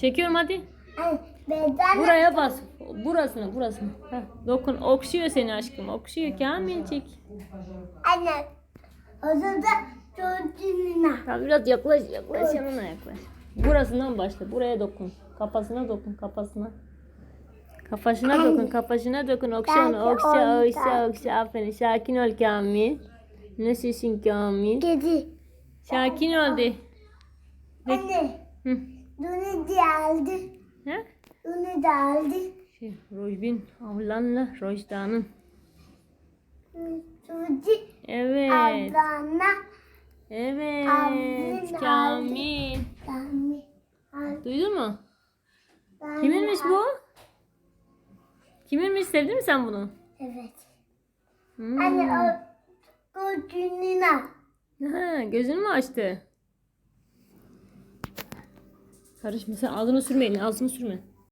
Çekiyorum hadi. Buraya bas. Burasına burasına. Heh, dokun. Okşuyor seni aşkım. Okşuyor. Kamil çek. Anne. Odada çocuğuna. Tamam biraz yaklaş yaklaş yanına yaklaş. Burasından başla. Buraya dokun. Kafasına dokun kafasına. Kafasına dokun, kafasına dokun. Okşa onu, okşa, okşa, okşa. Aferin. Sakin ol Kamil. Nasılsın Kamil? Kedi. Sakin ol de. Anne. Hı. Aldı. Ha? Bunu da aldı. Şey, Rojbin ablanla Rojda'nın. Çocuk Evet. ablana. Evet. Abinin Kamil. Kami. Al- Duydun mu? Kami Kiminmiş bu? Kiminmiş? Sevdin mi sen bunu? Evet. Hmm. Anne o çocuğuna. Ha, gözünü mü açtı? Karışma sen ağzını sürme elini ağzını sürme.